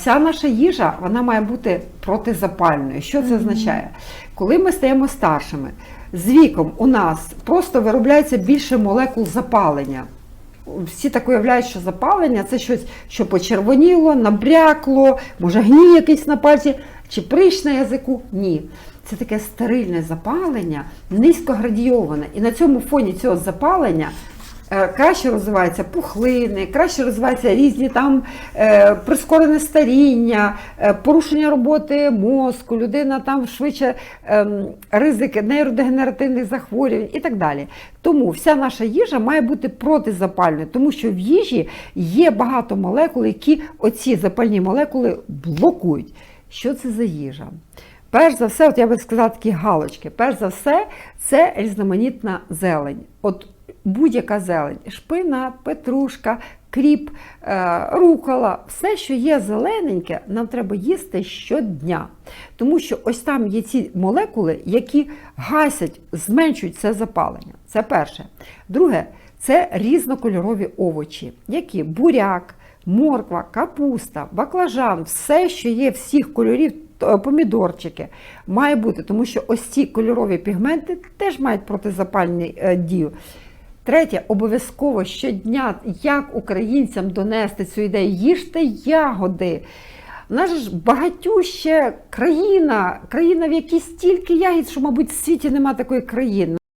Вся наша їжа вона має бути протизапальною. Що це означає? Коли ми стаємо старшими, з віком у нас просто виробляється більше молекул запалення. Всі так уявляють, що запалення це щось, що почервоніло, набрякло, може гній якийсь на пальці чи прищ на язику. Ні. Це таке стерильне запалення, низькоградійоване. І на цьому фоні цього запалення краще розвиваються пухлини, краще розвиваються різні там е, прискорене старіння, е, порушення роботи мозку, людина там швидше ем, ризики нейродегенеративних захворювань і так далі. Тому вся наша їжа має бути протизапальною, тому що в їжі є багато молекул, які оці запальні молекули блокують. Що це за їжа? Перш за все, от я би сказала такі галочки. Перш за все, це різноманітна зелень. От будь-яка зелень, шпина, петрушка, кріп, е, рукола, все, що є зелененьке, нам треба їсти щодня. Тому що ось там є ці молекули, які гасять, зменшують це запалення. Це перше. Друге, це різнокольорові овочі, які буряк, морква, капуста, баклажан, все, що є всіх кольорів, т- помідорчики, має бути, тому що ось ці кольорові пігменти теж мають протизапальні е, дію. Третє, обов'язково щодня, як українцям донести цю ідею, їжте ягоди. Нас ж багатюща країна, країна, в якій стільки ягід, що, мабуть, в світі немає такої країни.